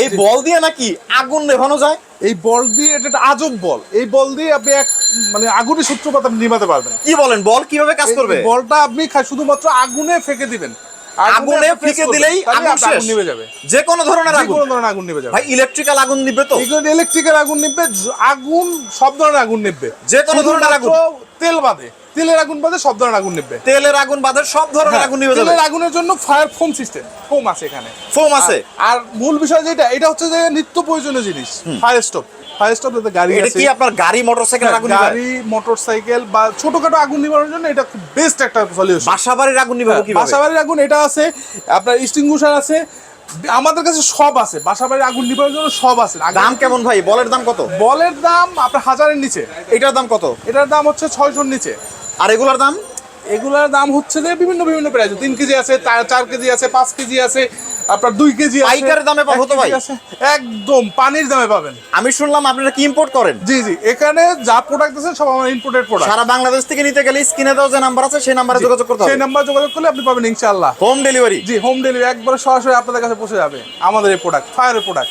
এই বল দিয়ে নাকি আগুন নেভানো যায়? এই বল দিয়ে এটা একটা আজব বল। এই বল দিয়ে আপনি এক মানে আগুনের সূত্রপাত আপনি নিভাতে পারবেন। কি বলেন বল? কীভাবে কাজ করবে? বলটা আপনি শুধুমাত্র আগুনে ফেঁকে দিবেন। আগুনে ফেকে দিলেই আগুন শেষ। নিভে যাবে। যে কোনো ধরনের আগুন। কোনো ধরনের আগুন নিভে যাবে। ভাই ইলেকট্রিক্যাল আগুন নিবে তো। ইলেকট্রিকের আগুন নিবে আগুন সব ধরনের আগুন নিবে যে কোনো ধরনের আগুন? তেল বাদে। তেলের আগুন বাদে সব ধরনের আগুন নিবে তেলের আগুন বাদের সব ধরনের আগুন নিবে যাবে। তেলের আগুনের জন্য ফায়ার ফোম সিস্টেম ফোম আছে এখানে। ফোম আছে। আর- মূল বিষয় যেটা এটা হচ্ছে যে নিত্য প্রয়োজনীয় জিনিস ফায়ার স্টপ যাতে গাড়ি এটা কি আপনার গাড়ি মোটরসাইকেল আগুন নিবে গাড়ি মোটরসাইকেল বা ছোটখাটো আগুন জন্য এটা খুব বেস্ট একটা সলিউশন বাসা বাড়ির আগুন নিবে কীভাবে? বাসাবাড়ির আগুন এটা আছে আপনার আছে আমাদের কাছে সব আছে বাসাবাড়ির আগুন নিবানোর জন্য সব আছে। দাম কেমন ভাই? বলের দাম কত? বলের দাম আপনার হাজারের নিচে। এটার দাম কত? এটার দাম হচ্ছে ছয়শোর নিচে। আর এগুলার দাম? এগুলার দাম হচ্ছে যে বিভিন্ন বিভিন্ন প্রাইস তিন কেজি আছে চার কেজি আছে পাঁচ কেজি আছে আপনার দুই কেজি পাইকারের দামে পাবো তো ভাই? একদম পানির দামে পাবেন। আমি শুনলাম আপনারা কি ইম্পোর্ট করেন। জি জি এখানে যা প্রোডাক্ট আছে সব আমার ইম্পোর্টেড প্রোডাক্ট সারা বাংলাদেশ থেকে নিতে গেলে স্ক্রিনে দেওয়া যে নাম্বার আছে সেই নাম্বারে যোগাযোগ করতে সেই হবে নাম্বার যোগাযোগ করলে আপনি পাবেন ইনশাআল্লাহ। হোম ডেলিভারি জি হোম ডেলিভারি একবারে সরাসরি আপনাদের কাছে পৌঁছে যাবে আমাদের এই প্রোডাক্ট ফায়ারের প্রোডাক্ট